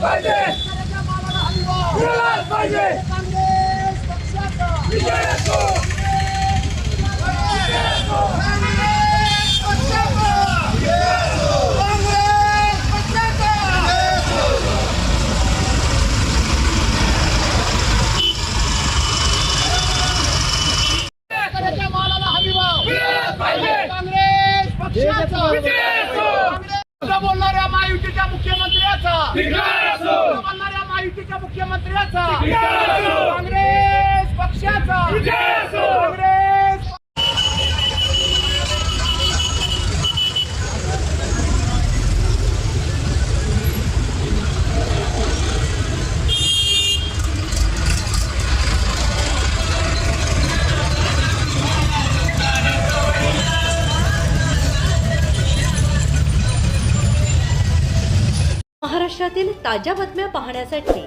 पाहिजे. मिळालाच पाहिजे. विजय असो काँग्रेस पक्षाचा काँग्रेस मुख्यमंत्र्याचा. काँग्रेस पक्षाचा. विजय असो काँग्रेस महाराष्ट्रातील ताज्या बातम्या पाहण्यासाठी